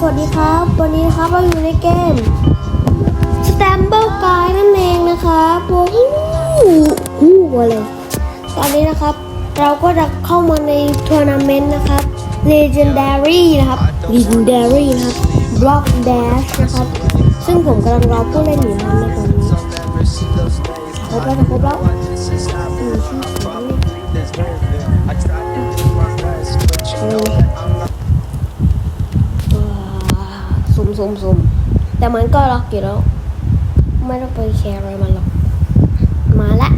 สวัสดีครับ วันนี้ครับเราอยู่ในเกม s t a m b l e Guy นั่นเองนะครับโอ้โหหูมาเลยตอนนี้นะครับ เราก็จะเข้ามาในทัวร์นาเมนต์นะครับ Legendary นะครับ Legendary นะครับ Block Dash นะครับ ซึ่งผมกำลังรอผู้เล่นอยู่นั้นในตอนนี้ครบแล้วครบแล้วอืมชื่อผมเอ สุ่มสุ่มแต่มันก็ล็อกอยู่แล้ว ไม่ต้องไปแคร์อะไรมันหรอก มาละ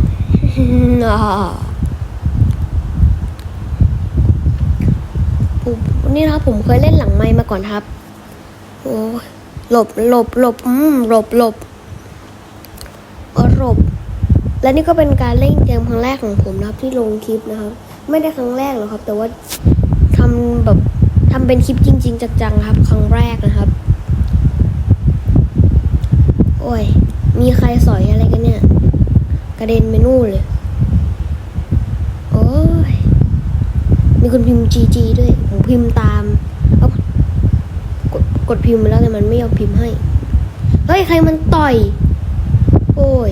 ผมนี่นะครับผมเคยเล่นหลังไม้มาก่อนครับ โอ้หลบหลบหลบอืมหลบหลบหลบ และนี่ก็เป็นการเล่นเกมครั้งแรกของผมนะครับ ที่ลงคลิปนะครับ ไม่ได้ครั้งแรกหรอกครับ แต่ว่าทำแบบทำเป็นคลิปจริง ๆ จังๆครับ ครั้งแรกนะครับ โอ้ย มีใครสอยอะไรกันเนี่ย กระเด็นไปนู่นเลย โอ้ย มีคนพิมพ์ GG ด้วยผมพิมพ์ตาม เอากดกดพิมพ์ไปแล้วแต่มันไม่ยอมพิมพ์ให้ เฮ้ย ใครมันต่อย โอ้ย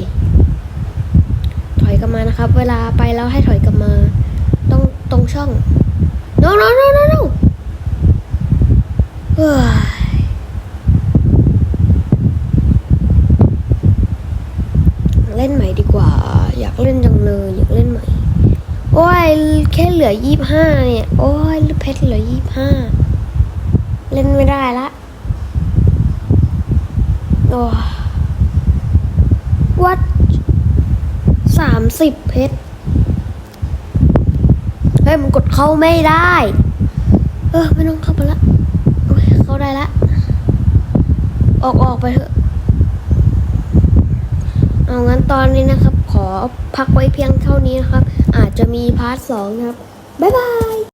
ถอยกลับมานะครับ เวลาไปแล้วให้ถอยกลับมา ต้องตรงช่อง no no no no no เฮ้ย เล่นใหม่ดีกว่า อยากเล่นจังเลยอยากเล่นใหม่ โอ้ยแค่เหลือยี่ห้าเนี่ย โอ้ยเพชรเหลือยี่ห้าเล่นไม่ได้ละโอ้วัดสามสิบเพชรเฮ้ยมันกดเข้าไม่ได้ เออไม่ต้องเข้าไปละเข้าได้ละ ออกออกไปเถอะ เอางั้นตอนนี้นะครับ ขอพักไว้เพียงเท่านี้นะครับ อาจจะมีพาร์ทสองครับ บ๊ายบาย